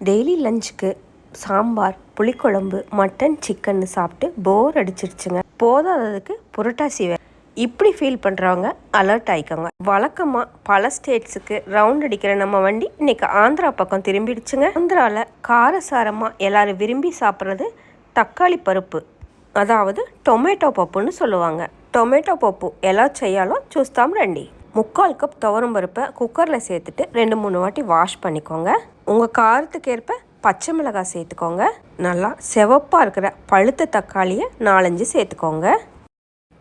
Daily லஞ்சுக்கு சாம்பார் புளிக்குழம்பு mutton chicken சாப்பிட்டு போர் அடிச்சிருச்சுங்க போதாததுக்கு புரட்டாசி வேற இப்படி ஃபீல் பண்ணுறவங்க அலர்ட் ஆயிக்கோங்க வழக்கமாக பல ஸ்டேட்ஸுக்கு ரவுண்ட் அடிக்கிற நம்ம வண்டி இன்னைக்கு ஆந்திரா பக்கம் திரும்பிடுச்சுங்க ஆந்திராவில் காரசாரமாக எல்லாரும் விரும்பி சாப்பிட்றது தக்காளி பருப்பு అదావదు టొమాటో పప్పును சொல்லுவாங்க టొమాటో పప్పు ఎలా చేయాలో చూస్తాం రండి முக்கால் கப் துவரம் பருப்பை குக்கரில் சேர்த்துட்டு ரெண்டு மூணு வாட்டி வாஷ் பண்ணிக்கோங்க. உங்கள் காரத்துக்கு ஏற்ப பச்சை மிளகாய் சேர்த்துக்கோங்க. நல்லா செவப்பாக இருக்கிற பழுத்த தக்காளியை நாலஞ்சு சேர்த்துக்கோங்க.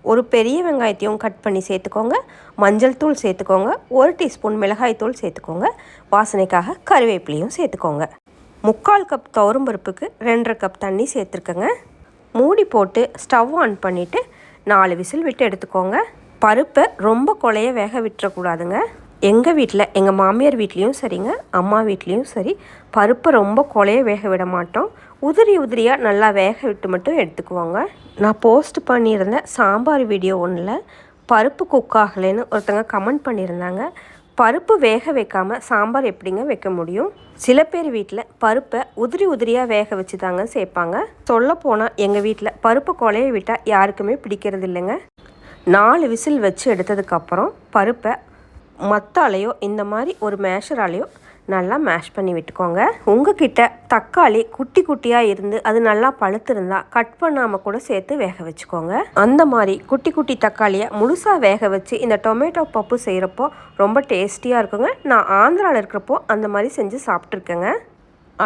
ஒரு பெரிய வெங்காயத்தையும் கட் பண்ணி சேர்த்துக்கோங்க. மஞ்சள் தூள் சேர்த்துக்கோங்க. ஒரு டீஸ்பூன் மிளகாய் தூள் சேர்த்துக்கோங்க. வாசனைக்காக கருவேப்பிலையும் சேர்த்துக்கோங்க. முக்கால் கப் துவரம் பருப்புக்கு ரெண்டரை கப் தண்ணி சேர்த்துருக்கேங்க. மூடி போட்டு ஸ்டவ் ஆன் பண்ணிவிட்டு நாலு விசில் விட்டு எடுத்துக்கோங்க. பருப்பை ரொம்ப கொலைய வேக விட்டுறக்கூடாதுங்க. எங்கள் வீட்டில் எங்கள் மாமியார் வீட்லேயும் சரிங்க அம்மா வீட்லேயும் சரி பருப்பை ரொம்ப கொலைய வேக விட மாட்டோம். உதிரி உதிரியாக நல்லா வேக விட்டு மட்டும் எடுத்துக்குவோங்க. நான் போஸ்ட் பண்ணியிருந்தேன் சாம்பார் வீடியோ ஒன்றில் பருப்பு குக் ஆகலைன்னு ஒருத்தங்க கமெண்ட் பண்ணியிருந்தாங்க. பருப்பு வேக வைக்காமல் சாம்பார் எப்படிங்க வைக்க முடியும்? சில பேர் வீட்டில் பருப்பை உதிரி உதிரியாக வேக வச்சு தாங்க சேர்ப்பாங்க சொல்ல போனால் எங்கள் வீட்டில் பருப்பு கொலைய விட்டால் யாருக்குமே பிடிக்கிறது இல்லைங்க நாலு விசில் வச்சு எடுத்ததுக்கப்புறம் பருப்பை மத்தாலேயோ இந்த மாதிரி ஒரு மேஷராலேயோ நல்லா மேஷ் பண்ணி விட்டுக்கோங்க. உங்ககிட்ட தக்காளி குட்டி குட்டியாக இருந்து அது நல்லா பழுத்திருந்தா கட் பண்ணாமல் கூட சேர்த்து வேக வச்சுக்கோங்க. அந்த மாதிரி குட்டி குட்டி தக்காளியை முழுசாக வேக வச்சு இந்த டொமேட்டோ பப்பு செய்கிறப்போ ரொம்ப டேஸ்டியாக இருக்குங்க. நான் ஆந்திராவில் இருக்கிறப்போ அந்த மாதிரி செஞ்சு சாப்பிட்ருக்கேங்க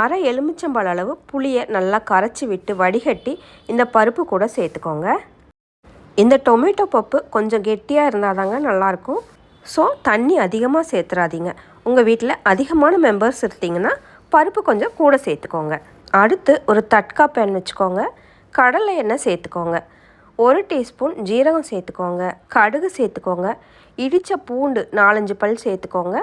அரை எலுமிச்சம்பழ அளவு புளியை நல்லா கரைச்சி விட்டு வடிகட்டி இந்த பருப்பு கூட சேர்த்துக்கோங்க. இந்த டொமேட்டோ பப்பு கொஞ்சம் கெட்டியாக இருந்தால் தாங்க நல்லாயிருக்கும். ஸோ தண்ணி அதிகமாக சேர்த்துறாதீங்க. உங்கள் வீட்டில் அதிகமான மெம்பர்ஸ் இருந்தீங்கன்னா பருப்பு கொஞ்சம் கூட சேர்த்துக்கோங்க. அடுத்து ஒரு தட்கா பேன் வச்சுக்கோங்க. கடலை எண்ணெய் சேர்த்துக்கோங்க. ஒரு டீஸ்பூன் ஜீரகம் சேர்த்துக்கோங்க. கடுகு சேர்த்துக்கோங்க. இடித்த பூண்டு நாலஞ்சு பல் சேர்த்துக்கோங்க.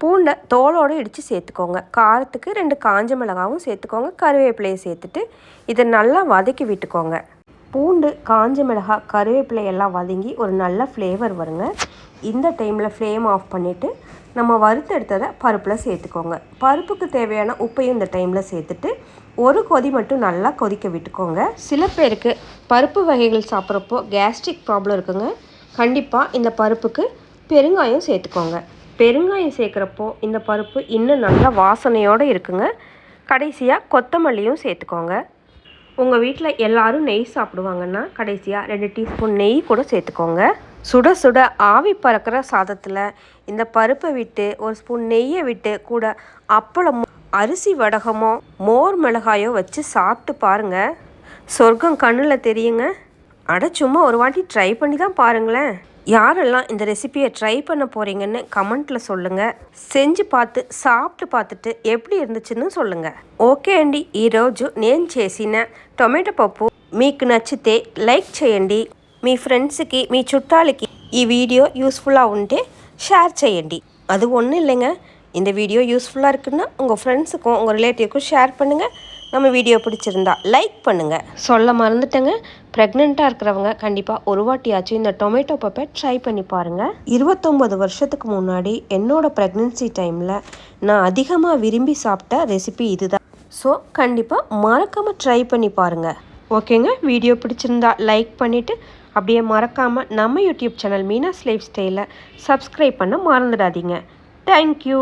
பூண்டை தோலோடு இடித்து சேர்த்துக்கோங்க. காரத்துக்கு ரெண்டு காஞ்ச மிளகாவும் சேர்த்துக்கோங்க. கருவேப்பிலையை சேர்த்துட்டு இதை நல்லா வதக்கி விட்டுக்கோங்க. பூண்டு காஞ்ச மிளகாய் கருவேப்பிலை எல்லாம் வதங்கி ஒரு நல்ல ஃப்ளேவர் வருங்க. இந்த டைமில் ஃப்ளேம் ஆஃப் பண்ணிவிட்டு நம்ம வறுத்து எடுத்ததை பருப்பில் சேர்த்துக்கோங்க. பருப்புக்கு தேவையான உப்பையும் இந்த டைமில் சேர்த்துட்டு ஒரு கொதி மட்டும் நல்லா கொதிக்க விட்டுக்கோங்க. சில பேருக்கு பருப்பு வகைகள் சாப்பிட்றப்போ கேஸ்ட்ரிக் ப்ராப்ளம் இருக்குங்க. கண்டிப்பாக இந்த பருப்புக்கு பெருங்காயம் சேர்த்துக்கோங்க. பெருங்காயம் சேர்க்குறப்போ இந்த பருப்பு இன்னும் நல்லா வாசனையோடு இருக்குங்க. கடைசியாக கொத்தமல்லியும் சேர்த்துக்கோங்க. உங்கள் வீட்டில் எல்லோரும் நெய் சாப்பிடுவாங்கன்னா கடைசியாக ரெண்டு டீஸ்பூன் நெய் கூட சேர்த்துக்கோங்க. சுட சுட ஆவி பறக்கிற சாதத்தில் இந்த பருப்பை விட்டு ஒரு ஸ்பூன் நெய்யை விட்டு கூட அப்பளமோ அரிசி வடகமோ மோர் மிளகாயோ வச்சு சாப்பிட்டு பாருங்கள் சொர்க்கம் கண்ணில் தெரியுங்க. அட சும்மா ஒரு வாட்டி ட்ரை பண்ணி தான் பாருங்களேன். யாரெல்லாம் இந்த ரெசிபியை ட்ரை பண்ண போகிறீங்கன்னு கமெண்ட்டில் சொல்லுங்கள் செஞ்சு பார்த்து சாப்பிட்டு பார்த்துட்டு எப்படி இருந்துச்சுன்னு சொல்லுங்கள் ஓகே அண்டி ఈరోజు నేను చేసిన టొమాటో పప్పు మీకు నచ్చితే లైక్ చేయండి మీ ఫ్రెండ్స్కి మీ చుట్టాలకి ఈ వీడియో యూస్ఫుల్లా ఉంటే షేర్ చేయండి அது ஒன்றும் இல்லைங்க. இந்த வீடியோ யூஸ்ஃபுல்லாக இருக்குன்னா உங்கள் ஃப்ரெண்ட்ஸுக்கும் உங்கள் ரிலேட்டிவ்க்கும் ஷேர் பண்ணுங்கள் நம்ம வீடியோ பிடிச்சிருந்தா லைக் பண்ணுங்கள் சொல்ல மறந்துட்டேங்க. ப்ரெக்னெண்ட்டாக இருக்கிறவங்க கண்டிப்பாக ஒரு வாட்டியாச்சும் இந்த டொமேட்டோ பப்பை ட்ரை பண்ணி பாருங்கள் இருபத்தொம்பது வருஷத்துக்கு முன்னாடி என்னோடய ப்ரெக்னென்சி டைமில் நான் அதிகமாக விரும்பி சாப்பிட்ட ரெசிபி இதுதான். ஸோ கண்டிப்பாக மறக்காமல் ட்ரை பண்ணி பாருங்கள் ஓகேங்க வீடியோ பிடிச்சிருந்தா லைக் பண்ணிவிட்டு அப்படியே மறக்காமல் நம்ம யூடியூப் சேனல் மீனாஸ் லைஃப் ஸ்டைலில் சப்ஸ்கிரைப் பண்ண மறந்துடாதீங்க. Thank you